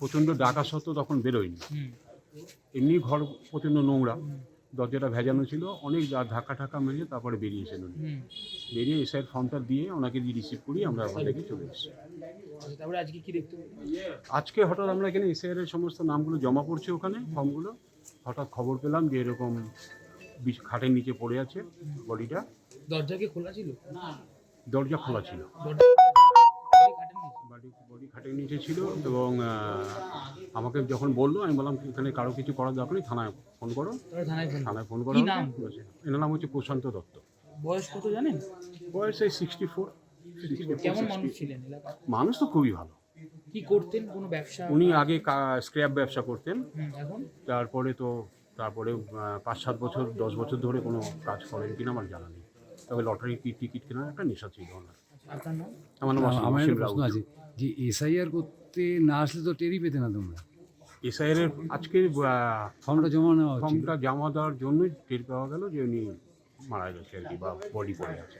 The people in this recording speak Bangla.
প্রচণ্ড ডাকা সত্ত্বেও তখন বেরোয়নি। এমনি ঘর প্রচণ্ড নোংরা দরজাটা ভেজানো ছিল অনেক যা- ধাক্কা ঠাক্কা মেরে তারপরে বেরিয়েছেন উনি বেরিয়ে এসআইয়ের ফর্মটা দিয়ে ওনাকে দিয়ে রিসিভ করি আমরা ওখান থেকে চলে এসেছি। আচ্ছা, আজকে কি দেখতে আজকে হঠাৎ আমরা এখানে এসআইয়ের এর সমস্ত নামগুলো জমা করছি ওখানে ফর্মগুলো। হঠাৎ খবর পেলাম যে এরকম খাটের নিচে পড়ে আছে বডিটা। দরজা কি খোলা ছিল? দরজা খোলা ছিল। দরজা খোলা ছিল? বডি? বডি খাটের নিচে ছিল এবং আমাকে যখন বলল আমি বললাম এখানে কারও কিছু করার দরকার নেই থানায় ফোন করো। থানায় ফোন করো। এনার নাম হচ্ছে প্রশান্ত দত্ত। বয়স কত জানেন? বয়স এই সিক্সটি ফোর কেমন মানুষ ছিলেন মানুষ তো খুবই ভালো। কি করতেন? কোনো ব্যবসা? উনি আগে স্ক্র্যাপ ব্যবসা করতেন। তারপরে তো তারপরে পাঁচ সাত বছর দশ বছর ধরে কোনো কাজ করেন কিনা আমার জানা নেই। তবে লটারি টিকিট কেনার একটা নেশা ছিল ওনার। আচ্ছা, নাম? আমার নাম আমার প্রশ্ন আছে। যে এসআইআর করতে না আসলে তো টেরই পেতে না তোমরা। এসআইআর এর আজকে ফর্মটা জমা নেওয়া ফর্মটা জমা দেওয়ার জন্যই টের পাওয়া গেল যে উনি মারা গেছে আর কি বা বডি পড়ে আছে।